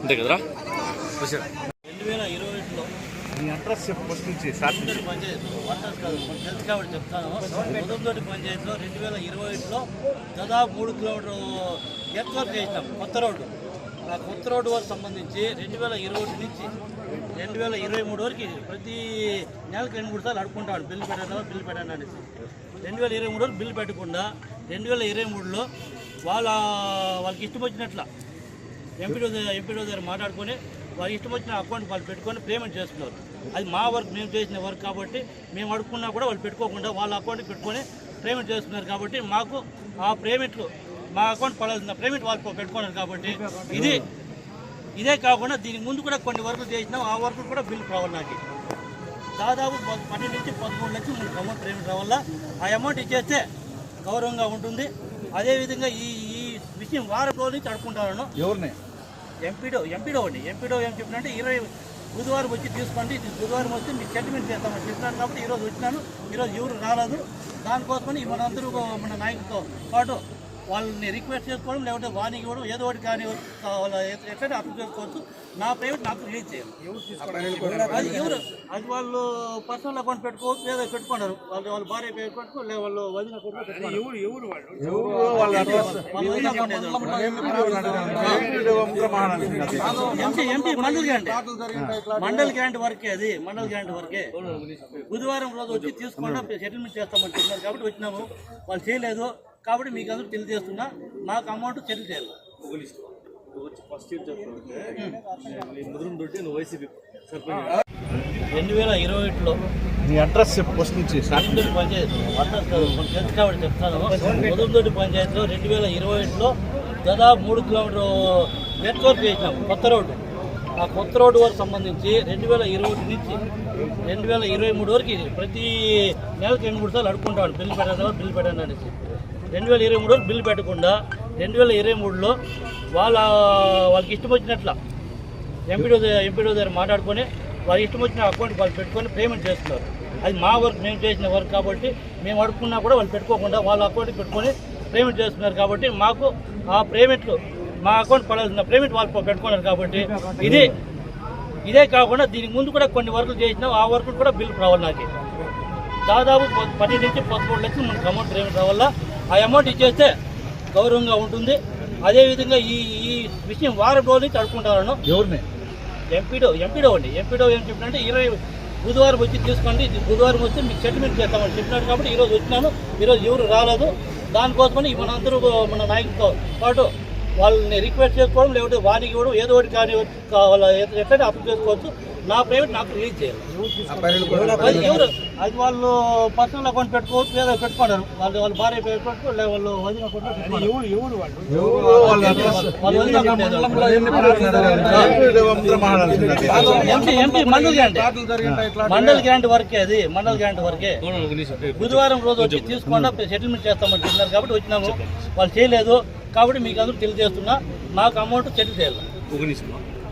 అంతే కదరా? రెండు వేల ఇరవై ఒకటిలో మీ అడ్రస్ ఫస్ట్ నుంచి పంచాయతీ కాదు తెలుసు కాబట్టి చెప్తాను. మొదటి పంచాయతీలో రెండు వేల ఇరవై ఒకటిలో దాదాపు మూడు కిలోమీటర్ ఎర్త్ వర్క్ చేసినాం కొత్త రోడ్డు. కొత్త రోడ్డు వరకు సంబంధించి రెండు వేల ఇరవై ఒకటి నుంచి రెండు వేల ఇరవై మూడు వరకు ప్రతి నెలకు రెండు మూడు సార్లు అడుక్కుంటాడు బిల్లు పెట్టాను బిల్లు పెట్టాను అనేసి. రెండు వేల ఇరవై మూడు వరకు బిల్లు పెట్టకుండా రెండు వేల ఇరవై మూడులో వాళ్ళ వాళ్ళకి ఇష్టం వచ్చినట్ల ఎంపీడో ఎంపీడో దగ్గర మాట్లాడుకొని వాళ్ళకి ఇష్టం వచ్చిన అకౌంట్ వాళ్ళు పెట్టుకొని పేమెంట్ చేస్తున్నారు. అది మా వర్క్ మేము చేసిన వర్క్ కాబట్టి మేము అడుక్కున్నా కూడా వాళ్ళు పెట్టుకోకుండా వాళ్ళ అకౌంట్కి పెట్టుకొని పేమెంట్ చేస్తున్నారు కాబట్టి మాకు ఆ పేమెంట్లు మా అకౌంట్ పడాల్సిన పేమెంట్ వాళ్ళు పెట్టుకున్నారు కాబట్టి ఇది ఇదే కాకుండా దీనికి ముందు కూడా కొన్ని వర్కులు చేసినాం. ఆ వర్కులు కూడా బిల్ రావాలి నాకు. దాదాపు పన్నెండు నుంచి పదమూడు లక్షలు మనకు అమౌంట్ పేమెంట్ రావాలా? ఆ అమౌంట్ ఇచ్చేస్తే గౌరవంగా ఉంటుంది. అదేవిధంగా ఈ ఈ విషయం వారం రోజుల నుంచి అడుక్కుంటాను. ఎవరిని? ఎంపీడో ఎంపీడో అండి. ఎంపీడో ఏం చెప్పినంటే ఇరవై బుధవారం వచ్చి తీసుకోండి. ఇది బుధవారం వచ్చి మీకు సెటిల్మెంట్ చేస్తామని చెప్పినాను కాబట్టి ఈరోజు వచ్చినాను. ఈరోజు ఎవరు రాలేదు. దానికోసమని మనందరూ మన నాయకులతో పాటు వాళ్ళని రిక్వెస్ట్ చేసుకోవడం లేకపోతే వార్నింగ్ ఇవ్వడం ఏదో ఒకటి కానీ వాళ్ళ ఎట్లయినా అర్థం చేసుకోవచ్చు నా పేమెంట్ నాకు రిలీజ్ చేయాలి అది ఎవరు అది వాళ్ళు పర్సనల్ అకౌంట్ పెట్టుకోవచ్చు లేదా పెట్టుకున్నారు వాళ్ళు వాళ్ళ భార్య పేరు పెట్టుకో లేదా వాళ్ళు వదిన ఏదో MP mandal grant mandal grant వర్కే అది మండల్ గ్రాంట్ వర్కే బుధవారం రోజు వచ్చి తీసుకుండా సెటిల్మెంట్ చేస్తామని చెప్పినారు కాబట్టి వచ్చినాము వాళ్ళు చేయలేదు కాబట్టి మీకు అందరూ తెలియజేస్తున్నా మాకు అమౌంట్ సెటిల్ చేయాలి. రెండు వేల ఇరవై ఒకటిలో మీ అడ్రస్ చెప్పు ఫస్ట్ నుంచి. పంచాయతీ కాదు తెలుసు కాబట్టి చెప్తాను. పంచాయతీలో రెండు వేల ఇరవై ఒకటిలో దాదాపు మూడు కిలోమీటర్ నెట్ వర్క్ చేసినాం కొత్త రోడ్డు. ఆ కొత్త రోడ్డు వరకు సంబంధించి రెండు వేల ఇరవై ఒకటి నుంచి రెండు వేల ఇరవై మూడు వరకు ప్రతి నెలకు రెండు మూడు సార్లు అడుక్కుంటాడు బిల్లు పెట్టాను బిల్లు పెట్టాను అనేసి. రెండు వేల ఇరవై మూడు బిల్లు పెట్టకుండా రెండు వేల ఇరవై మూడులో వాళ్ళ వాళ్ళకి ఇష్టం వచ్చినట్ల ఎంపీడో ఎంపీడో దగ్గర మాట్లాడుకొని వాళ్ళ ఇష్టం వచ్చిన అకౌంట్ వాళ్ళు పెట్టుకొని పేమెంట్ చేస్తున్నారు. అది మా వర్క్ మేము చేసిన వర్క్ కాబట్టి మేము అడుక్కున్నా కూడా వాళ్ళు పెట్టుకోకుండా వాళ్ళ అకౌంట్కి పెట్టుకొని పేమెంట్ చేస్తున్నారు కాబట్టి మాకు ఆ పేమెంట్లు మా అకౌంట్ పడాల్సిన పేమెంట్ వాళ్ళు పెట్టుకున్నారు కాబట్టి ఇది ఇదే కాకుండా దీనికి ముందు కూడా కొన్ని వర్కులు చేసినాం. ఆ వర్కులు కూడా బిల్లు రావాలి నాకు. దాదాపు పన్నెండు నుంచి పదమూడు లక్షలు మనకు అమౌంట్ పేమెంట్ రావాలా? ఆ అమౌంట్ ఇచ్చేస్తే గౌరవంగా ఉంటుంది. అదేవిధంగా ఈ ఈ విషయం వారం రోజుల నుంచి ఎవరిని? ఎంపీడో ఎంపీడో అండి. ఎంపీడో ఏం చెప్పినంటే ఇరవై బుధవారం వచ్చి తీసుకోండి. బుధవారం వస్తే మీకు సెటిల్మెంట్ చేస్తామని చెప్పినాడు కాబట్టి ఈరోజు వచ్చినాను. ఈరోజు ఎవరు రాలేదు. దానికోసమని మనందరూ మన నాయకులతో పాటు వాళ్ళని రిక్వెస్ట్ చేసుకోవడం లేకపోతే వారికి ఇవ్వడం ఏదో ఒకటి కానీ వాళ్ళ ఎట్లయినా అర్థం చేసుకోవచ్చు. నా ప్రైవేట్ నాకు రిలీజ్ చేయాలి. అది ఎవరు అది వాళ్ళు పర్సనల్ అకౌంట్ పెట్టుకోవచ్చు లేదా పెట్టుకున్నారు వాళ్ళు వాళ్ళ భార్య పేరు పెట్టుకో లేదా వాళ్ళు వదిన. MP mandal grant mandal grant వర్కే అది మండల్ గ్రాంట్ వర్కే. బుధవారం రోజు వచ్చి తీసుకుండా సెటిల్మెంట్ చేస్తామని చెప్పినారు కాబట్టి వచ్చినాము. వాళ్ళు చేయలేదు. కాబట్టి మీకు అందరూ తెలియజేస్తున్నా మాకు అమౌంట్ సెటిల్ చేయాలి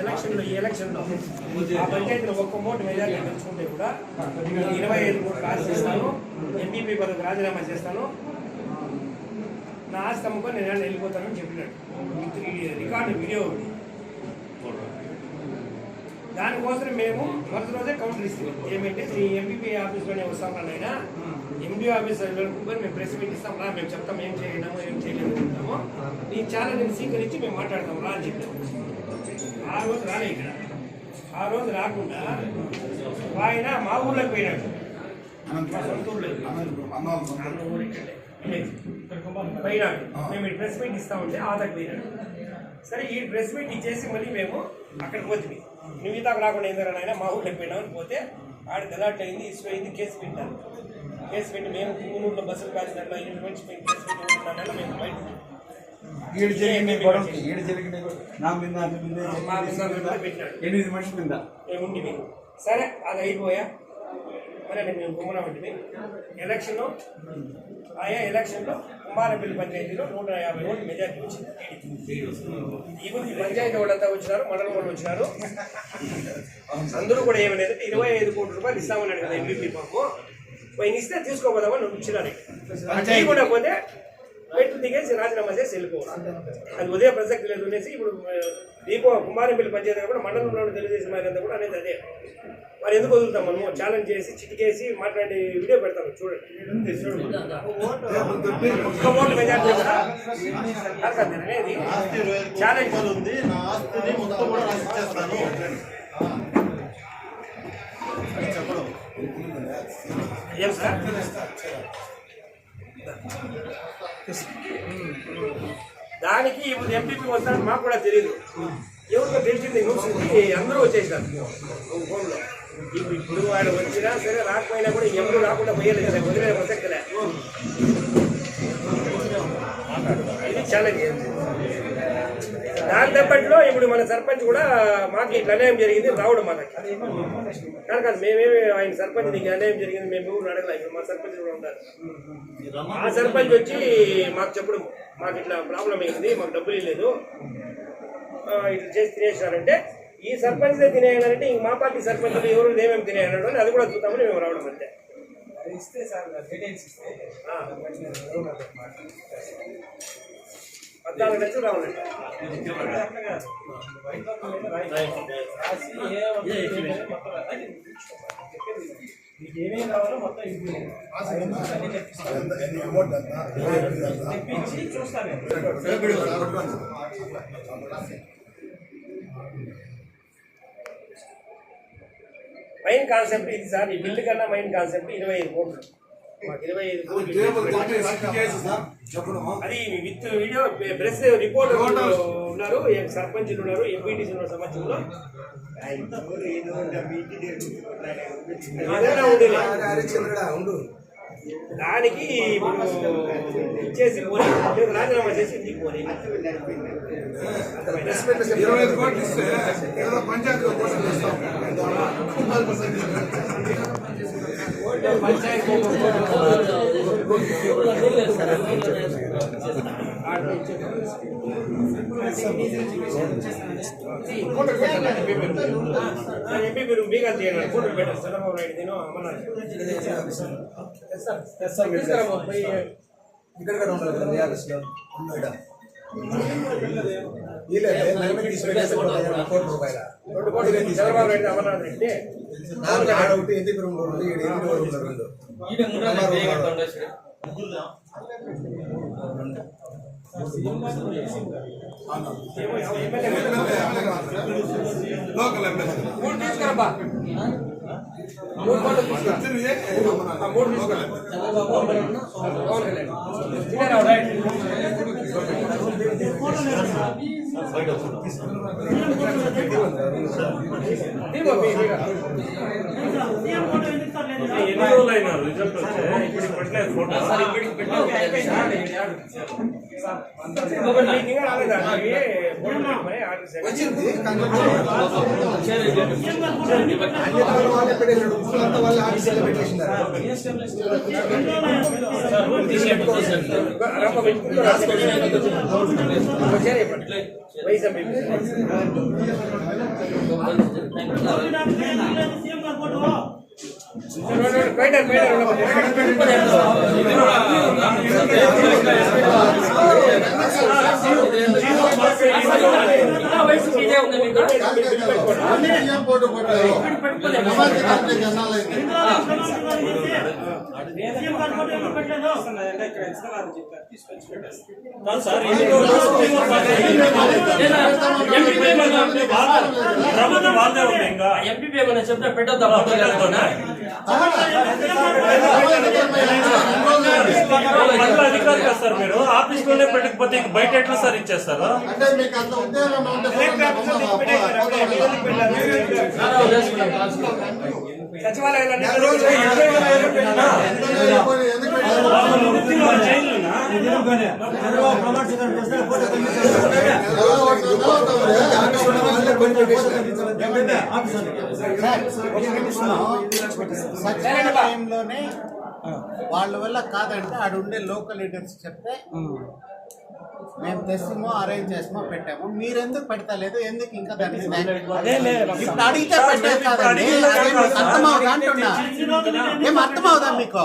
ఎలక్షన్లో ఈ ఎలక్షన్లో ఆ పంచాయతీలో ఒక్క ఓటు మెజార్టీ గెలుచుకుంటే కూడా ఇరవై ఐదు కోట్లు రాజీ చేస్తాను ఎంపీపీ పదవికి రాజీనామా చేస్తాను. నా ఆస్తి అమ్ముకొని నేను ఏమైనా వెళ్ళిపోతానని చెప్పినాడు. రికార్డు వీడియో ఉంది దానికోసం మేము మొదటి రోజే కౌంటర్ ఇస్తాం ఏమంటే మీ ఎంపీపీ ఆఫీస్లోనే వస్తాం నాయన ఎంపీ ఆఫీస్ వెళ్ళకుండా మేము ప్రెస్ మీట్ ఇస్తాం రా మేము చెప్తాం ఏం చేయడము ఏం చేయలేము అంటాము నీ ఛానల్ని స్వీకరించి మేము మాట్లాడతాం రా అని చెప్పాము ఆ రోజు రాలే ఇక్కడ ఆ రోజు రాకుండా ఆయన మా ఊర్లోకి పోయినాడు మా సొంత ఊర్లోకి. అన్న ఊరు ఇక్కడే. పోయినాడు మేము ఈ ప్రెస్ మీట్ ఇస్తామంటే ఆదకి పోయినాడు సరే ఈ ప్రెస్ మీట్ ఇచ్చేసి మళ్ళీ మేము అక్కడికి పోతుంది నువ్వు రాకుండా ఏందరా నాయన మా ఊళ్ళకి పోయినామని పోతే ఆడ గలాట్ అయింది ఇష్యూ అయింది కేసు పెట్టారు కేసు పెట్టి మేము పుంగునూరులో బస్సులు కాల్చినట్లు ఎనిమిది మనిషి మేము కేసు పెట్టి మేము బయట ఈడు జరిగిన గొడవ ఈడు జరిగిన నా మీద. ఎనిమిది మనుషుల మీద. ఉండి సరే అది అయిపోయా? మరి మేము గుమ్మన ఉంటుంది ఎలక్షన్ ఆయా ఎలక్షన్లో కుమారపల్లి పంచాయతీలో నూట యాభై ఓట్లు మెజార్టీ వచ్చింది. ఇప్పుడు ఈ పంచాయతీ వాళ్ళంతా వచ్చినారు మండలం వాళ్ళు వచ్చినారు. అందరూ కూడా ఏమనేది ఇరవై ఐదు కోట్ల రూపాయలు ఇస్తామన్నాడు కదా ఎంపీ పాపం పోయి ఇస్తే తీసుకోపోదామని వచ్చినారు. అది కూడా పోతే పెట్టు దిగేసి రాజీనామా చేసి వెళ్ళిపోవాలి అది ఉదయం ప్రసక్తి లేదు అనేసి ఇప్పుడు ఆ, దీపో కుమారపల్లి పంచాయతీ కూడా మండలంలో ఉన్న తెలుగుదేశం అంతా కూడా అనేది అదే. మరి ఎందుకు వదులుతాం మనము? ఛాలెంజ్ చేసి చిటికేసి మాట్లాడి వీడియో పెడతాము చూడండి. చూడండి ఒక్క ఓటు మెజార్టీ అనేది ఛాలెంజ్. ఉంది ఏం సార్? దానికి ఇప్పుడు ఎంపీపీ వస్తారని మాకు కూడా తెలియదు ఎవరికో తెలిసింది న్యూస్ అందరూ వచ్చేసారు ఫోన్లో ఇప్పుడు ఇప్పుడు వాడు వచ్చినా సరే రాకపోయినా కూడా ఎవరు రాకుండా పోయలేదు కదా వదిలే ప్రసక్తిలే ఛాలెంజ్ దాని తప్పట్లో ఇప్పుడు మన సర్పంచ్ కూడా మాకు ఇట్లా అన్యాయం జరిగింది రావడం మనకి కాదు కాదు మేమేమి ఆయన సర్పంచ్ నీకు అన్యాయం జరిగింది మేము ఎవరు అడగలేదు. ఇప్పుడు మా సర్పంచ్ కూడా ఉన్నారు ఆ సర్పంచ్ వచ్చి మాకు చెప్పడం మాకు ఇట్లా ప్రాబ్లం అయింది మాకు డబ్బులు లేదు ఇట్లా చేసి తినేసినారంటే ఈ సర్పంచ్ తినేయాలంటే ఇంక మా పార్టీ సర్పంచ్ ఎవరు ఏమేమి తినేయన్నాడు అని అది కూడా చూద్దామని మేము రావడం అంతే. ఆ. పద్నాలుగు లక్షలు రావాలండి ఏమేమి కావాలో మొత్తం ఇది తెప్పించి చూస్తాను నేను. మెయిన్ కాన్సెప్ట్ ఇది సార్ ఈ బిల్లు కన్నా మెయిన్ కాన్సెప్ట్ ఇరవై ఐదు కోట్లు అది విత్ వీడియో ప్రెస్ రిపోర్ట్ ఉన్నారు ఏ సర్పంచులు ఉన్నారు ఎంపీటీసీ ఉన్నారు ఉండేది. దానికి ఇచ్చేసి పోనీ. రాజీనామా చేసి ఇంటికి పోనీ. ఇరవై ఐదు కోట్లు ఇస్తే ఎంపీ మీరు బీగా తీయండి ఫోటోలు పెట్టారు చంద్రబాబు నాయుడు నేను అమర్నాథ్ ఇక్కడ కూడా ఉండదు కదా ఆఫీస్లో. కోటి లోకల్ ఎమ్మెల్యే మూడు ఎన్ని రోజులు అయినా రిజల్ట్ వచ్చే? పెట్టేసాడు ఉప్పులంతా వాళ్ళే ఆఫీసులో పెట్టేసినారు రమ్మ పెట్టుకుంటూ వచ్చారు చెప్పండి వైస్ ఎంపీ చెప్పారు తీసుకొచ్చి పెట్టేస్తాను సార్ ప్రభుత్వం వాళ్ళే ఉంది ఇంకా ఎంపీ ఏమైనా చెప్తే పెట్టొద్దా పథకాలతోనే? మండల అధికారి కదా సార్ మీరు ఆఫీస్లోనే పెట్టకపోతే ఇంక బయట ఎట్లా సార్ ఇచ్చేస్తారు అంటే వాళ్ళు వల్ల కాదంటే ఆడ ఉండే లోకల్ లీడర్స్ చెప్తే మేము తెస్తామో అరేంజ్ చేస్తామో పెట్టాము మీరు ఎందుకు పెడతలేదు ఎందుకు ఇంకా దాన్ని ఇప్పుడు అడిగితే పెట్టేది కాదండి అర్థమవుదా అంటున్నా ఏం అర్థమవుదా మీకు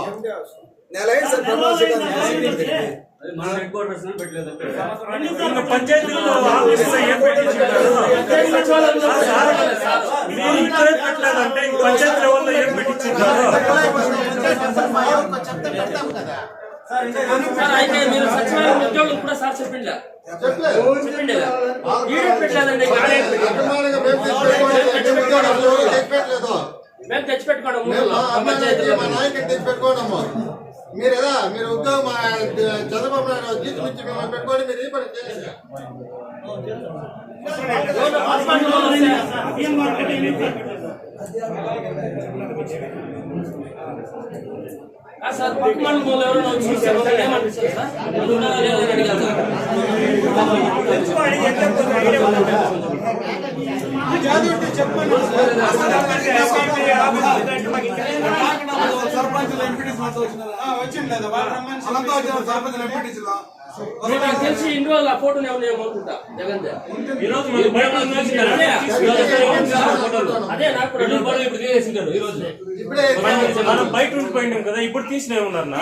పెట్టలేదంటే పంచాయతీ లెవెల్లో ఏం అయితే మీరు సచివాలయం ఉద్యోగులు కూడా సార్ చెప్పిండే చెప్పిండే ఈడే పెట్టలేదండి ఇక్కడే అభిమానంగా మేము తెచ్చిపెట్టుకోవడం, పంచాయతీలో మీరు ఎలా మీరు ఉద్యోగం మా చంద్రబాబు నాయుడు జీతం ఇచ్చి మిమ్మల్ని పెట్టుకొని మీరు ఈ పని చేయండి సార్ ఎవరైనా వచ్చి ఏమనిపిస్తుంది సార్ అడిగారు సార్. సర్పంచులు ఎంపీటీసీ వచ్చింది లేదా? నాకు తెలిసి ఇన్ని రోజులు ఆ ఫోటోని ఏమన్నా ఏమనుకుంటా జగన్. అదే, ఫోటోలు. నాకు ఇప్పుడు తీసేసింటారు ఈ రోజు. ఇప్పుడే మనం- బయట ఉండిపోయినాం కదా ఇప్పుడు తీసినే ఉన్నారన్నా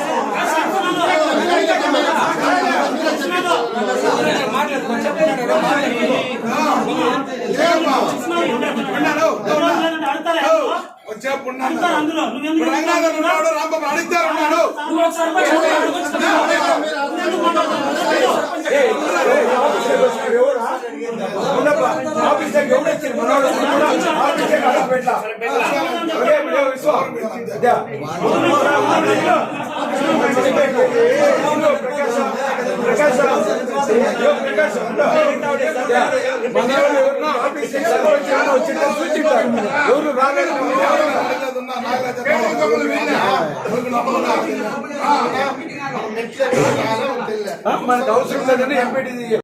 ఉన్నాడు. ఇప్పుడు రంగనాథన్ ఉన్నాడు రాంబాబు అడిగారు ఉన్నాడు నువ్వు ఒక సర్పంచ్ ఉంటే అడగొచ్చు కదా. మనకు అవసరం లేదని ఎంపీటీ